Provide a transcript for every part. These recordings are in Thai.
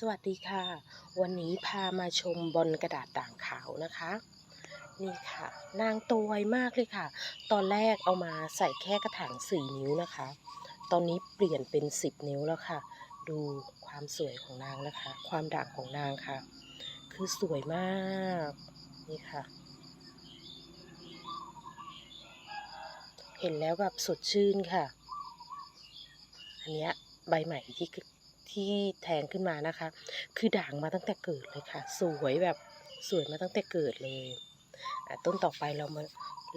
สวัสดีค่ะ วันนี้พามาชมบอลกระดาษด่างขาวนะคะ นี่ค่ะ นางตไวมากเลยค่ะ ตอนแรกเอามาใส่แค่กระถาง4นิ้วนะคะ ตอนนี้เปลี่ยนเป็น10นิ้วแล้วค่ะ ดูความสวยของนางนะคะ ความด่างของนางค่ะ คือสวยมากนี่ค่ะ เห็นแล้วแบบสดชื่นค่ะ อันเนี้ยใบใหม่ที่ ที่แทงขึ้นมานะคะ คือด่างมาตั้งแต่เกิดเลยค่ะ สวยแบบสวยมาตั้งแต่เกิดเลยอะต้นต่อไปเรามา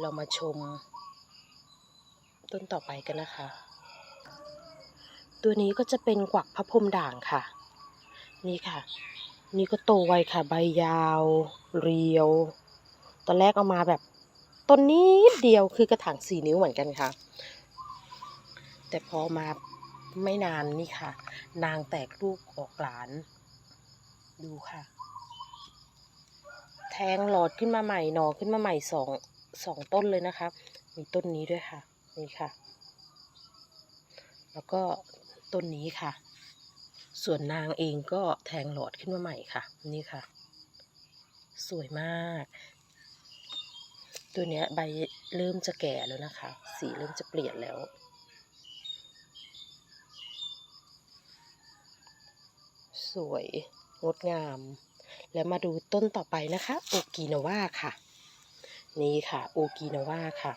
เรามาชม ต้นต่อไปกันนะคะ ตัวนี้ก็จะเป็นกวักพระพรมด่างค่ะ นี่ค่ะ นี่ก็โตไวค่ะ ใบยาว เรียว ตอนแรกเอามาแบบต้นนี้เดียวคือกระถางสี่นิ้วเหมือนกันค่ะ แต่พอมา ไม่นานนี่ค่ะ นางแตกลูกออกหลาน ดูค่ะ แทงหลอดขึ้นมาใหม่หนอขึ้นมาใหม่สองสองต้นเลยนะคะ มีต้นนี้ด้วยค่ะ นี่ค่ะ แล้วก็ต้นนี้ค่ะ ส่วนนางเองก็แทงหลอดขึ้นมาใหม่ค่ะ นี่ค่ะ สวยมาก ตัวเนี้ยใบเริ่มจะแก่แล้วนะคะ สีเริ่มจะเปลี่ยนแล้ว สวยงดงาม แล้วมาดูต้นต่อไปนะคะโอกินาวาค่ะ นี่ค่ะโอกินาวาค่ะ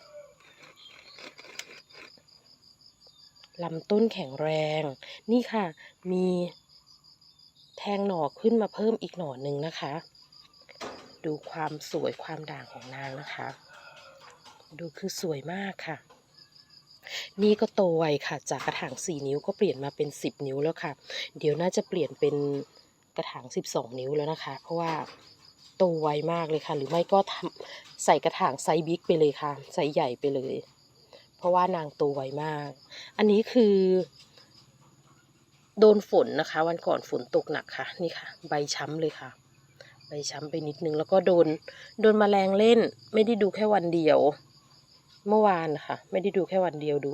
ลำต้นแข็งแรง นี่ค่ะ มีแทงหน่อขึ้นมาเพิ่มอีกหน่อหนึ่งนะคะ ดูความสวยความด่างของนางนะคะ ดูคือสวยมากค่ะ นี่ก็โตไวค่ะ จากกระถาง 4 นิ้วก็เปลี่ยนมาเป็น 10 นิ้วแล้วค่ะ เดี๋ยวน่าจะเปลี่ยนเป็นกระถาง 12 นิ้วแล้วนะคะ เพราะว่าโตไวมากเลยค่ะ หรือไม่ก็ทำใส่กระถางไซส์บิ๊กไปเลยค่ะไซส์ใหญ่ไปเลย เพราะว่านางโตไวมาก อันนี้คือ โดนฝนนะคะ วันก่อนฝนตกหนักค่ะ นี่ค่ะ ใบช้ำเลยค่ะใบช้ำไปนิดนึงแล้วก็โดน โดนแมลงเล่น ไม่ได้ดูแค่วันเดียว เมื่อวานค่ะ ไม่ได้ดูแค่วันเดียวดู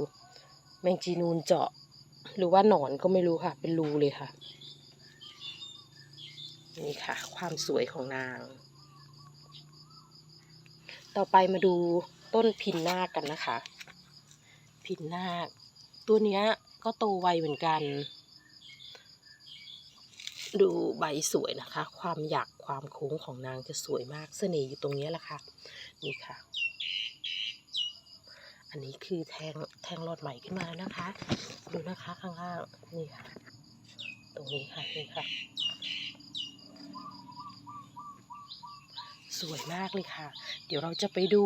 แมงจีนูนเจาะ หรือว่าหนอนก็ไม่รู้ค่ะ เป็นรูเลยค่ะ นี่ค่ะ ความสวยของนาง ต่อไปมาดูต้นพินนาคกันนะคะ พินนาค ตัวเนี้ยก็โตไวเหมือนกัน ดูใบสวยนะคะ ความหยักความโค้งของนางจะสวยมากเสน่ห์อยู่ตรงนี้แหละค่ะ นี่ค่ะ อันนี้คือแทงแทงหลอดใหม่ขึ้นมาแล้วนะคะ ดูนะคะข้างล่างนี่ค่ะ ตรงนี้ค่ะนี่ค่ะ สวยมากเลยค่ะ เดี๋ยวเราจะไปดู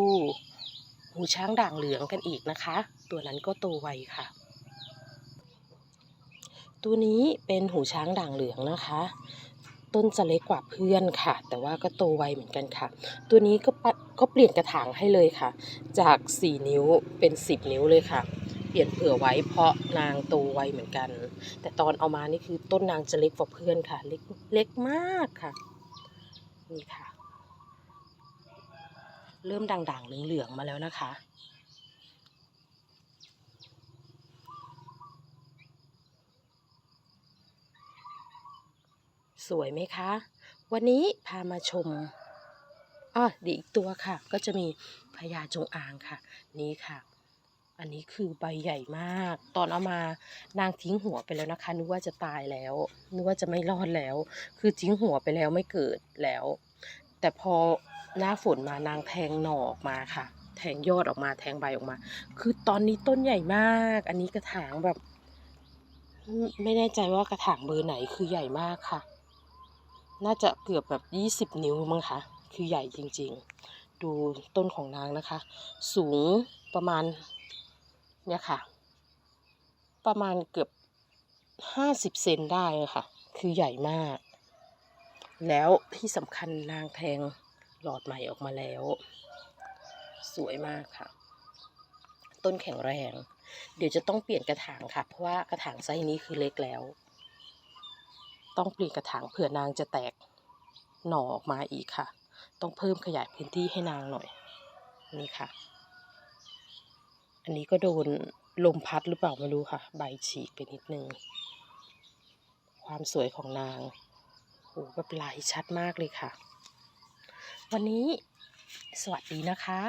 หูช้างด่างเหลืองกันอีกนะคะ ตัวนั้นก็โตไวค่ะ ตัวนี้เป็นหูช้างด่างเหลืองนะคะ ต้นจะเล็กกว่าเพื่อนค่ะ แต่ว่าก็โตไวเหมือนกันค่ะ ตัวนี้ก็ปก็เปลี่ยนกระถางให้เลยค่ะ จาก 4 นิ้วเป็น 10 นิ้วเลยค่ะ เปลี่ยนเผื่อไว้เพราะนางโตไวเหมือนกัน แต่ตอนเอามานี่คือต้นนางจะเล็กกว่าเพื่อนค่ะ เล็กเล็กมากค่ะ นี่ค่ะ เริ่มด่างๆเหลืองๆมาแล้วนะคะ สวยไหมคะ วันนี้พามาชมอ๋อดีอีกตัวค่ะ ก็จะมีพญาจงอางค่ะ นี่ค่ะ อันนี้คือใบใหญ่มาก ตอนเอามานางทิ้งหัวไปแล้วนะคะ นึกว่าจะตายแล้ว นึกว่าจะไม่รอดแล้ว คือทิ้งหัวไปแล้วไม่เกิดแล้ว แต่พอหน้าฝนมานางแทงหน่อออกมาค่ะ แทงยอดออกมา แทงใบออกมา คือตอนนี้ต้นใหญ่มาก อันนี้กระถางแบบ ไม่แน่ใจว่ากระถางเบอร์ไหนคือใหญ่มากค่ะ น่าจะเกือบแบบยี่สิบนิ้วมั้งคะคือใหญ่จริงๆ ดูต้นของนางนะคะ สูงประมาณเนี่ยค่ะ ประมาณเกือบห้าสิบเซนได้ค่ะ คือใหญ่มาก แล้วที่สำคัญนางแทงหลอดใหม่ออกมาแล้ว สวยมากค่ะ ต้นแข็งแรง เดี๋ยวจะต้องเปลี่ยนกระถางค่ะ เพราะว่ากระถางไซส์นี้คือเล็กแล้ว ต้องเปลี่ยนกระถางเผื่อนางจะแตกหน่อออกมาอีกค่ะ ต้องเพิ่มขยายพื้นที่ให้นางหน่อย นี่ค่ะ อันนี้ก็โดนลมพัดหรือเปล่าไม่รู้ค่ะ ใบฉีกไปนิดนึง ความสวยของนางโหแบบลายชัดมากเลยค่ะ วันนี้สวัสดีนะคะ